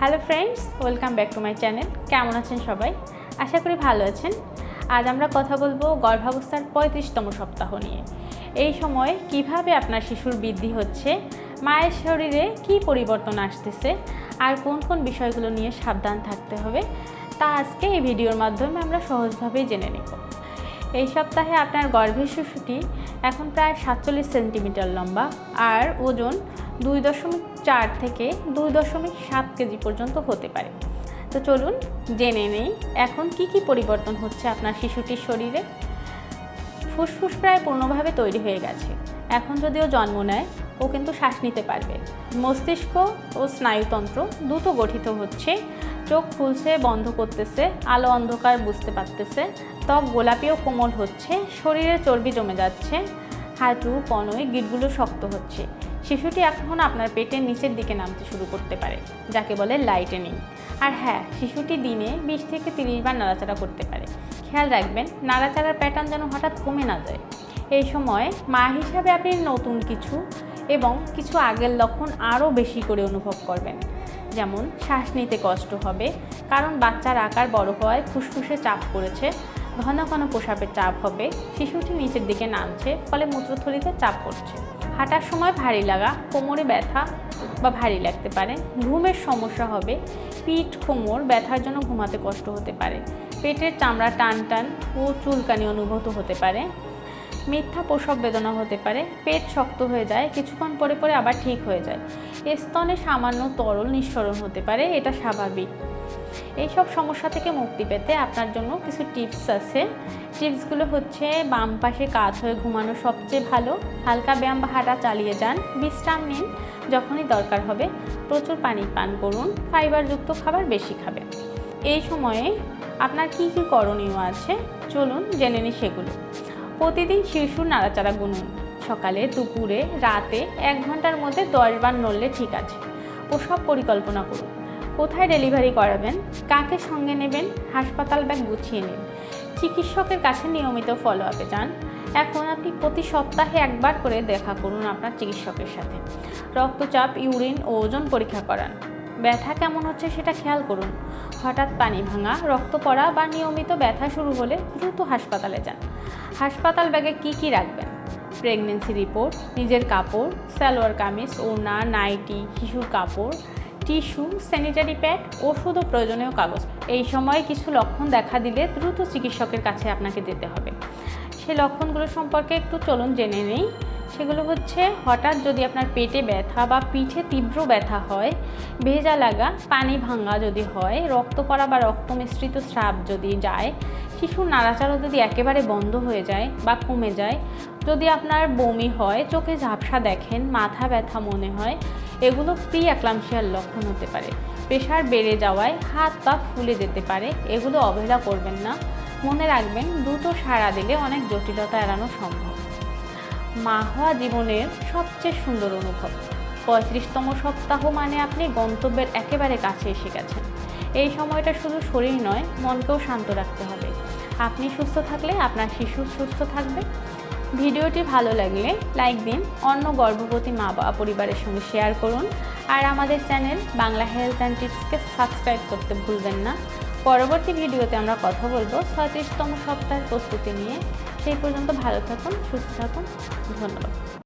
Hello friends, welcome back to my channel. কেমন আছেন সবাই? আশা করি ভালো আছেন। আজ আমরা কথা বলব গর্ভাবস্থার পঁয়ত্রিশতম সপ্তাহ নিয়ে। এই সময় কীভাবে আপনার শিশুর বৃদ্ধি হচ্ছে, মায়ের শরীরে কি পরিবর্তন আসতেছে, আর কোন কোন বিষয়গুলো নিয়ে সাবধান থাকতে হবে, তা আজকে এই ভিডিওর মাধ্যমে আমরা সহজভাবেই জেনে নেব। এই সপ্তাহে আপনার গর্ভের শিশুটি এখন প্রায় সাতচল্লিশ সেন্টিমিটার লম্বা, আর ওজন দুই দশমিক চার থেকে দুই দশমিক সাত কেজি পর্যন্ত হতে পারে। তো চলুন জেনে নেই, এখন কি কি পরিবর্তন হচ্ছে আপনার শিশুটির শরীরে? ফুসফুস প্রায় পূর্ণভাবে তৈরি হয়ে গেছে। এখন যদিও জন্ম নেয়, ও কিন্তু শ্বাস নিতে পারবে। মস্তিষ্ক ও স্নায়ুতন্ত্র দ্রুত গঠিত হচ্ছে। চোখ খুলছে, বন্ধ করতেছে, আলো অন্ধকার বুঝতে পারতেছে। ত্বক গোলাপি ও কোমল হচ্ছে, শরীরে চর্বি জমে যাচ্ছে। হাঁটু পনই গিটগুলো শক্ত হচ্ছে। শিশুটি এখন আপনার পেটের নিচের দিকে নামতে শুরু করতে পারে, যাকে বলে লাইটেনিং আর হ্যাঁ শিশুটি দিনে বিশ থেকে তিরিশ বার নাড়াচাড়া করতে পারে। খেয়াল রাখবেন, নাড়াচাড়ার প্যাটার্ন যেন হঠাৎ কমে না যায়। এই সময় মা হিসাবে আপনি নতুন কিছু এবং কিছু আগের লক্ষণ আরও বেশি করে অনুভব করবেন। যেমন, শ্বাস নিতে কষ্ট হবে, কারণ বাচ্চার আকার বড় হওয়ায় ফুসফুসে চাপ পড়েছে, ঘন ঘন প্রসাবের চাপ হবে, শিশুটি নিচের দিকে নামছে, ফলে মূত্রথলিতে চাপ পড়ছে। হাঁটার সময় ভারী লাগা, কোমরে ব্যথা বা ভারী লাগতে পারে। ঘুমের সমস্যা হবে, পিঠ, কোমর ব্যথার জন্য ঘুমাতে কষ্ট হতে পারে। পেটের চামড়া টান টান ও চুলকানি অনুভূত হতে পারে। মিথ্যা প্রসব বেদনা হতে পারে। পেট শক্ত হয়ে যায়, কিছুক্ষণ পরে পরে আবার ঠিক হয়ে যায়। স্তনে সামান্য তরল নিঃসরণ হতে পারে, এটা স্বাভাবিক। এইসব সমস্যা থেকে মুক্তি পেতে আপনার জন্য কিছু টিপস আছে। টিপসগুলো হচ্ছে, বাম পাশে কাত হয়ে ঘুমানো সবচেয়ে ভালো। হালকা ব্যায়াম বা হাঁটা চালিয়ে যান। বিশ্রাম নিন যখনই দরকার হবে। প্রচুর পানি পান করুন। ফাইবারযুক্ত খাবার বেশি খাবেন। এই সময়ে আপনার কী কী করণীয় আছে? চলুন জেনে নিই সেগুলো। প্রতিদিন শিশুর নাড়াচাড়া গুনুন। সকালে, দুপুরে, রাতে এক ঘণ্টার মধ্যে দশবার নড়লে ঠিক আছে। প্রসব পরিকল্পনা করুন। কোথায় ডেলিভারি করাবেন? কাকে সঙ্গে নেবেন? হাসপাতাল ব্যাগ গুছিয়ে নিন। চিকিৎসকের কাছে নিয়মিত ফলো আপে যান। এখন আপনি প্রতি সপ্তাহে একবার করে দেখা করুন আপনার চিকিৎসকের সাথে। রক্তচাপ, ইউরিন ও ওজন পরীক্ষা করান। ব্যথা কেমন হচ্ছে সেটা খেয়াল করুন। হঠাৎ পানি ভাঙা, রক্ত পড়া বা নিয়মিত ব্যথা শুরু হলে দ্রুত হাসপাতালে যান। হাসপাতাল ব্যাগে কি কি রাখবেন? প্রেগনেন্সি রিপোর্ট নিজের কাপড়, সালোয়ার কামিজ, ওড়না, নাইটি, শিশুর কাপড় টিস্যু, স্যানিটারি প্যাড ওষুধ ও প্রয়োজনীয় কাগজ। এই সময় কিছু লক্ষণ দেখা দিলে দ্রুত চিকিৎসকের কাছে আপনাকে যেতে হবে। সে লক্ষণগুলো সম্পর্কে একটু চলুন জেনে নেই। সেগুলো হচ্ছে, হঠাৎ যদি আপনার পেটে ব্যথা বা পিঠে তীব্র ব্যথা হয়, ভেজা লাগা, পানি ভাঙা যদি হয়, রক্ত পড়া বা রক্ত মিশ্রিত স্রাব যদি যায়, শিশুর নাড়াচাড়া যদি একেবারে বন্ধ হয়ে যায় বা কমে যায়, যদি আপনার বমি হয়, চোখে ঝাপসা দেখেন, মাথা ব্যথা মনে হয় এগুলো প্রি অ্যাক্লামশিয়ার লক্ষণ হতে পারে। প্রেশার বেড়ে যাওয়ায় হাত পা ফুলে যেতে পারে, এগুলো অবহেলা করবেন না। মনে রাখবেন, দ্রুত সাড়া দিলে অনেক জটিলতা এড়ানো সম্ভব। মা হওয়া জীবনের সবচেয়ে সুন্দর অনুভব। পঁয়ত্রিশতম সপ্তাহ মানে আপনি গন্তব্যের একেবারে কাছে এসে গেছেন। এই সময়টা শুধু শরীর নয়, মনকেও শান্ত রাখতে হবে। আপনি সুস্থ থাকলে আপনার শিশু সুস্থ থাকবে। ভিডিওটি ভালো লাগলে লাইক দিন, অন্য গর্ভবতী মা বাবা পরিবারের সঙ্গে শেয়ার করুন। আর আমাদের চ্যানেল বাংলা হেলথ অ্যান্ড টিপসকে সাবস্ক্রাইব করতে ভুলবেন না। পরবর্তী ভিডিওতে আমরা কথা বলব ছত্রিশতম সপ্তাহের প্রস্তুতি নিয়ে। সেই পর্যন্ত ভালো থাকুন, সুস্থ থাকুন। ধন্যবাদ।